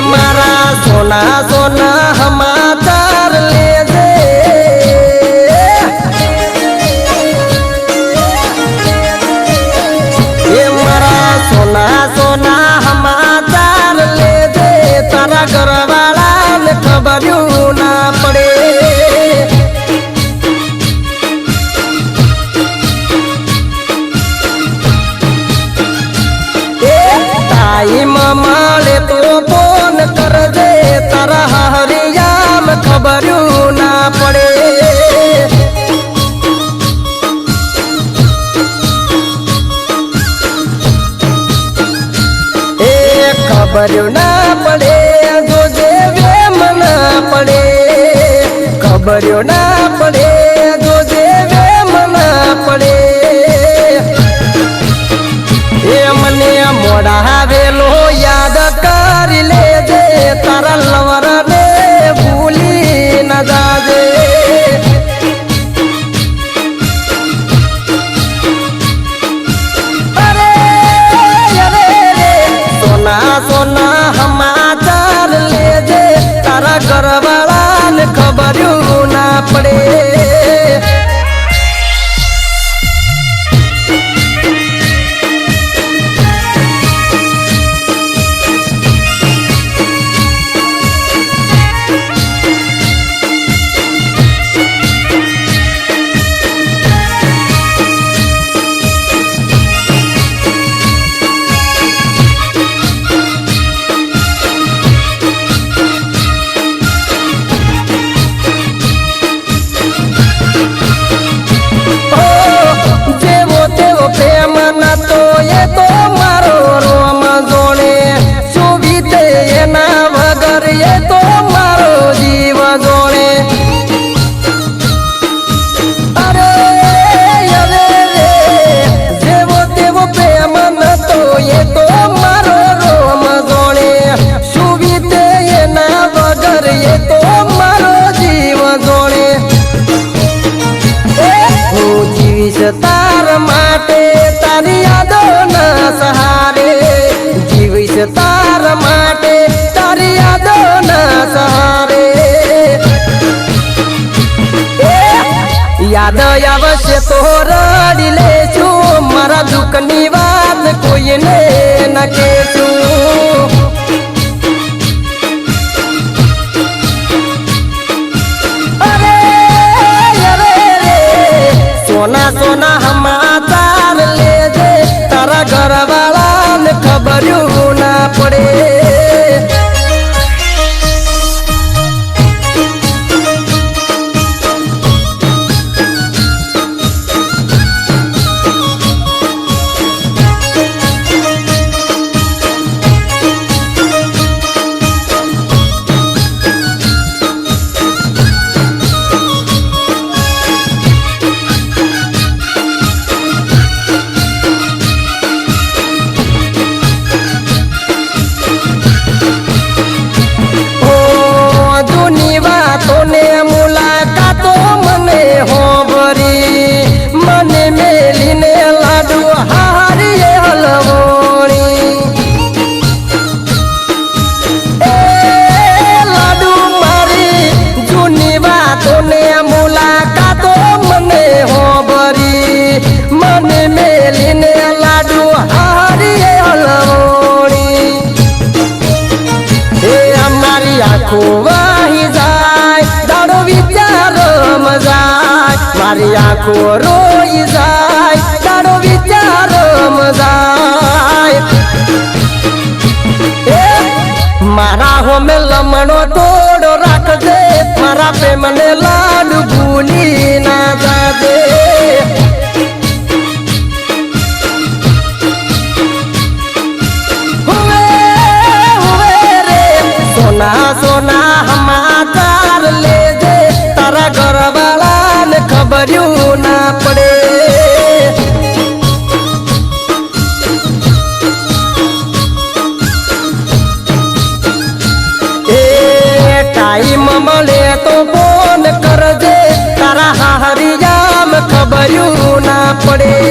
મારા સોના સોના હમાચાર લેજે. એ મારા સોના સોના હમાચાર લેજે. તારા ઘરવાળાને ખબર્યું ના પડે. ટાઈમ મળે તો તારા હરિયામ ખબર્યું ના પડે. એ ખબર્યું ના પડે, જોજે વેમ ના પડે. ખબર્યું ના પડે, જોજે મોડા સોના માટે તારી યાદો ના સહારે જીવીશ તાર માટે તારી યાદો ના સહારે યાદ આવશે તો રડી લેશું. મારા દુઃખની વાત કોઈને ન કહેશું. સોના સોના રોઈ જાય દાડો વિચાર મજાય મારા હોમે લમણો તોડો રાખજે મારા પ્રેમને લાડ ભૂલી ના જાજે સોના સોના સમાચાર ખબર્યું ના પડે.